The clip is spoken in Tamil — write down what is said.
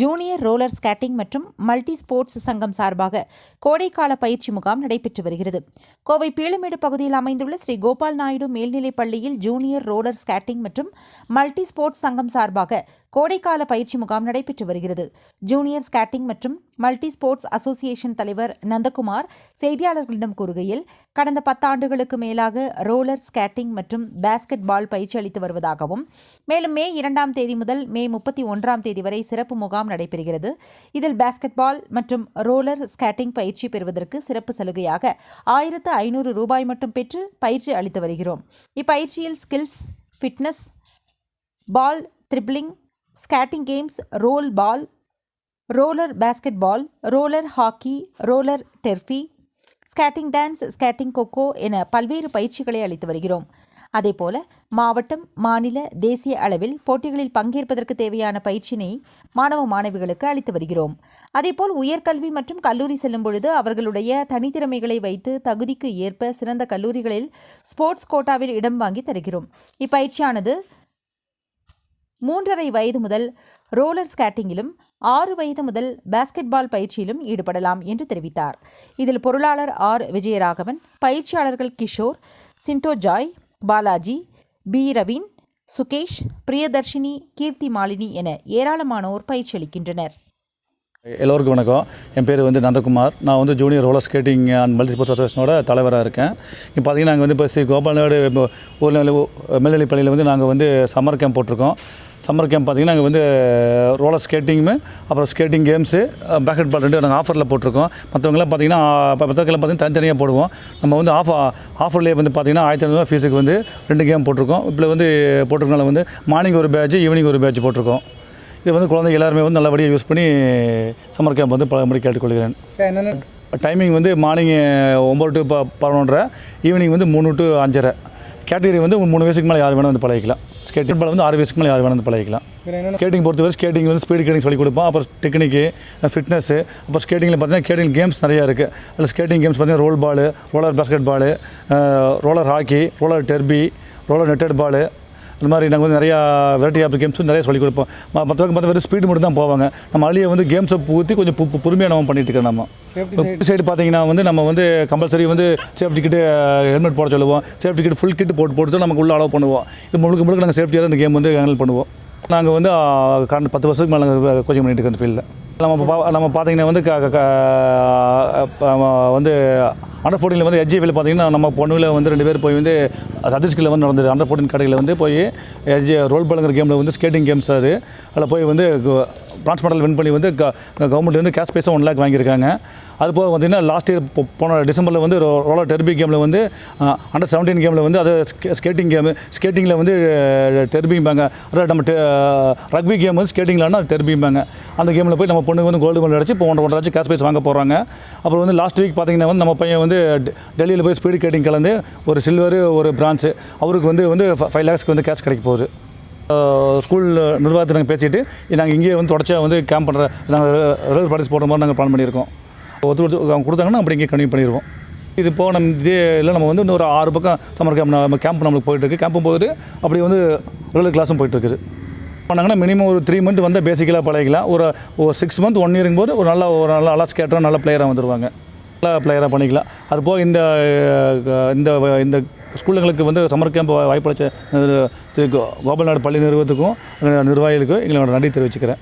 ஜூனியர் ரோலர் ஸ்கேட்டிங் மற்றும் மல்டி ஸ்போர்ட்ஸ் சங்கம் சார்பாக கோடைக்கால பயிற்சி முகாம் நடைபெற்று வருகிறது. கோவை பீளமேடு பகுதியில் அமைந்துள்ள ஸ்ரீ கோபால் நாயுடு மேல்நிலைப் பள்ளியில் ஜூனியர் ரோலர் ஸ்கேட்டிங் மற்றும் மல்டி ஸ்போர்ட்ஸ் சங்கம் சார்பாக கோடைக்கால பயிற்சி முகாம் நடைபெற்று வருகிறது. ஜூனியர் ஸ்கேட்டிங் மற்றும் மல்டி ஸ்போர்ட்ஸ் அசோசியேஷன் தலைவர் நந்தகுமார் செய்தியாளர்களிடம் கூறுகையில் கடந்த பத்தாண்டுகளுக்கு மேலாக ரோலர் ஸ்கேட்டிங் மற்றும் பேஸ்கெட் பால் பயிற்சி அளித்து வருவதாகவும் மேலும் மே இரண்டாம் தேதி முதல் மே முப்பத்தி ஒன்றாம் தேதி வரை சிறப்பு முகாம் நடைபெறுகிறது. இதில் பேஸ்கெட் பால் மற்றும் ரோலர் ஸ்கேட்டிங் பயிற்சி பெறுவதற்கு சிறப்பு சலுகையாக ஆயிரத்து ஐநூறு ரூபாய் மட்டும் பெற்று பயிற்சி அளித்து வருகிறோம். இப்பயிற்சியில் skills fitness ball dribbling skating games roll ball roller basketball roller hockey roller derby skating dance skating kho kho என பல்வேறு பயிற்சிகளை அளித்து வருகிறோம். அதேபோல மாவட்டம் மாநில தேசிய அளவில் போட்டிகளில் பங்கேற்பதற்கு தேவையான பயிற்சியினை மாணவ மாணவிகளுக்கு அளித்து வருகிறோம். அதேபோல் உயர்கல்வி மற்றும் கல்லூரி செல்லும் பொழுது அவர்களுடைய தனித்திறமைகளை வைத்து தகுதிக்கு ஏற்ப சிறந்த கல்லூரிகளில் ஸ்போர்ட்ஸ் கோட்டாவில் இடம் வாங்கி தருகிறோம். இப்பயிற்சியானது மூன்றரை வயது முதல் ரோலர் ஸ்கேட்டிங்கிலும் ஆறு வயது முதல் பாஸ்கெட் பால் பயிற்சியிலும் ஈடுபடலாம் என்று தெரிவித்தார். இதில் பொருளாளர் ஆர். விஜயராகவன் பயிற்சியாளர்கள் கிஷோர் சிண்டோ ஜாய் பாலாஜி பி. ரவீன் சுகேஷ் பிரியதர்ஷினி கீர்த்தி மாலினி என ஏராளமானோர் பயிற்சி அளிக்கின்றனர் எல்லோருக்கும் வணக்கம். என் பேர் வந்து நந்தகுமார். நான் வந்து junior roller skating and multi sports அசோசியேஷனோட தலைவராக இருக்கேன். இப்போ பார்த்தீங்கன்னா நாங்கள் வந்து இப்போ ஸ்ரீ கோபால்நாடு ஊர் மேல்நிலை பள்ளியில் வந்து நாங்கள் வந்து சம்மர் கேம்ப் போட்டிருக்கோம். சம்மர் கேம்ப் பார்த்தீங்கன்னா நாங்கள் வந்து ரோலர் ஸ்கேட்டிங்கு அப்புறம் ஸ்கேட்டிங் கேம்ஸு பேக்கெட் பால் ரெண்டு நாங்கள் ஆஃபரில் போட்டிருக்கோம். மற்றவங்களாம் பார்த்தீங்கன்னா இப்போ மற்றவங்களாம் பார்த்தீங்கன்னா தனித்தனியாக போடுவோம். நம்ம வந்து ஆஃப் ஆஃபர்லேயே வந்து பார்த்தீங்கன்னா ஆயிரத்தி ஐநூறுவா ஃபீஸுக்கு வந்து ரெண்டு கேம் போட்டிருக்கோம். இப்போ வந்து போட்டிருக்கனால வந்து மார்னிங் ஒரு பேட்ச் ஈவினிங் ஒரு பேட்ச் போட்டிருக்கோம். இது வந்து குழந்தைங்க எல்லாருமே வந்து நல்லபடியாக யூஸ் பண்ணி சம்மர் கேம்ப் வந்து பலமுறை கேட்டுக்கொள்கிறேன். என்னென்ன? டைமிங் வந்து மார்னிங் ஒம்பது டு ப பதினொன்றரை ஈவினிங் வந்து மூணு டு அஞ்சரை. கேட்டகரி வந்து மூணு வயசுக்கு மேலே யார் வேணும் வந்து பழகிக்கலாம். ஸ்கேட்டிங் பால் வந்து ஆறு வயசுக்கு மேலே யார் வேணும் வந்து பழகிக்கலாம். ஸ்கேட்டிங் பொறுத்தவரை ஸ்கேட்டிங் வந்து ஸ்பீடு ஸ்கேட்டிங் சொல்லி கொடுப்போம். அப்புறம் டெக்னிக்கு ஃபிட்னஸ்ஸு அப்புறம் ஸ்கேட்டிங்கில் பார்த்தீங்கன்னா ஸ்கேட்டிங் கேம்ஸ் நிறையா இருக்குது அதில் ஸ்கேட்டிங் கேம்ஸ் பார்த்தீங்கன்னா roll ball roller basketball roller hockey roller derby roller netted ball இந்த மாதிரி நாங்கள் வந்து நிறையா வெரைட்டி ஆஃப் கேம்ஸ் நிறைய சொல்லிக் கொடுப்போம் மற்றவங்க பார்த்து வெறும் ஸ்பீடு மட்டும் தான் போவாங்க. நம்ம அழியை வந்து கேம்ஸை ஊற்றி கொஞ்சம் பு- பொறுமையாக நம்ம பண்ணிட்டு இருக்கோம் நம்ம. சைடு பார்த்தீங்கன்னா வந்து நம்ம வந்து கம்பல்சரி வந்து சேஃப்டி கிட்டு ஹெல்மெட் போட சொல்லுவோம். சேஃப்டி கிட் ஃபுல் கிட் போட்டு போட்டு நமக்கு உள்ள அலோவ் பண்ணுவோம். இது முழுக்க முழுக்க நாங்கள் சேஃப்டியாக இந்த கேம் வந்து ஹேண்டில் பண்ணுவோம். நாங்கள் வந்து கடந்த பத்து வருஷத்துக்கு மேலே நாங்கள் கோச்சிங் பண்ணிட்டு இருக்கோம் இந்த ஃபீல்டில் நம்ம பா நம்ம பார்த்தீங்கன்னா வந்து க- வந்து அண்டர் ஃபோர்டீனில் வந்து எஜிஎஃபில் பார்த்தீங்கன்னா நம்ம பொண்ணுல வந்து ரெண்டு பேர் போய் வந்து சதீஷ்கில் வந்து நடந்தது. அண்டர் ஃபோர்டீன் கடையில் வந்து போய் எஜி ரோல் பழங்குற கேமில் வந்து ஸ்கேட்டிங் கேம்ஸ் அது. அதில் போய் வந்து பிரான்ஸ் மெடல் வின் பண்ணி வந்து கவர்மெண்ட் வந்து கேஷ் பைஸாக ஒன் லேக் வாங்கியிருக்காங்க. அது போக பார்த்தீங்கன்னா லாஸ்ட் இயர் போன டிசம்பரில் வந்து ரோ- ரோலர் டெர்பி கேமில் வந்து அண்டர் செவன்டீன் கேமில் வந்து அது ஸ்கேட்டிங் கேமு ஸ்கேட்டிங்கில் வந்து டெர்பிம்பாங்க அதாவது நம்ம ரக்பி கேம் வந்து ஸ்கேட்டிங்லன்னா டெர்பிம்பாங்க அந்த கேமில் போய் நம்ம பொண்ணுக்கு வந்து கோல்டு மெடல் அடிச்சு இப்போ ஒன்றரை ஒன்றரை கேஷ் ப்ரைஸ் வாங்க போகிறாங்க அப்புறம் வந்து லாஸ்ட் வீக் பார்த்தீங்கன்னா வந்து நம்ம பையன் வந்து டெல்லியில் போய் ஸ்பீடு கேட்டிங் கலந்து ஒரு சில்வரு ஒரு பிரான்ஸு அவருக்கு வந்து வந்து ஃபைவ் லேக்ஸ்க்கு வந்து கேஷ் கிடைக்க போகுது. ஸ்கூல் நிர்வாகத்தை நாங்கள் பேசிட்டு நாங்கள் இங்கேயே வந்து தொடர்ச்சியாக வந்து கேம்ப் பண்ணுற நாங்கள் ரெகுலர் பார்ட்டிஸ் போடுற மாதிரி நாங்கள் பிளான் பண்ணியிருக்கோம். ஒத்து ஒத்து அவங்க கொடுத்தாங்கன்னா அப்படி இங்கே கன்டினியூ பண்ணிடுவோம் இது போக நம்ம இதே இல்லை நம்ம வந்து இன்னொரு ஆறு பக்கம் சம்மர் கேம்ப் நம்ம கேம்ப் நம்மளுக்கு போயிட்டுருக்கு கேம்ப்பும் போகுது அப்படி வந்து ரெகுலர் கிளாஸும் போயிட்டுருக்குது பண்ணாங்கன்னா மினிமம் ஒரு த்ரீ மந்த் வந்து பேசிக்கலாக பழகிக்கலாம். ஒரு ஒரு சிக்ஸ் மந்த் ஒன் இயருங்கும் போது ஒரு நல்ல ஒரு நல்ல நல்லா ஸ்கேட்டராக நல்ல பிளேயராக வந்துடுவாங்க நல்ல பிளேயராக பண்ணிக்கலாம். அது போக இந்த இந்த இந்த ஸ்கூலுங்களுக்கு வந்து சம்மர் கேம்ப் வாய்ப்பளிச்ச அஹ், கோபால்நாடு பள்ளி நிறுவனத்துக்கும் நிர்வாகிகளுக்கும் எங்களோட நன்றி தெரிவிச்சுக்கிறேன்.